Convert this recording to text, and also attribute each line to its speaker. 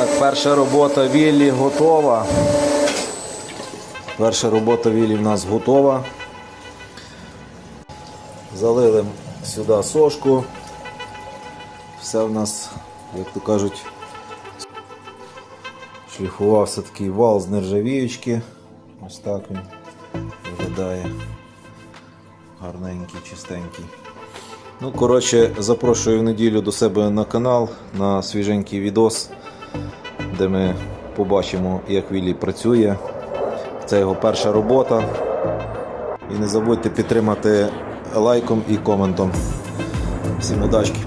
Speaker 1: Так, перша робота Віллі готова. Перша робота Віллі в нас готова. Залили сюди сошку. Все в нас, як то кажуть, шліфувався такий вал з нержавіючки. Ось так він виглядає. Гарненький, чистенький. Ну, коротше, запрошую в неділю до себе на канал на свіженький відос, де ми побачимо, як Віллі працює. Це його перша робота. І не забудьте підтримати лайком і коментом. Всім удачки!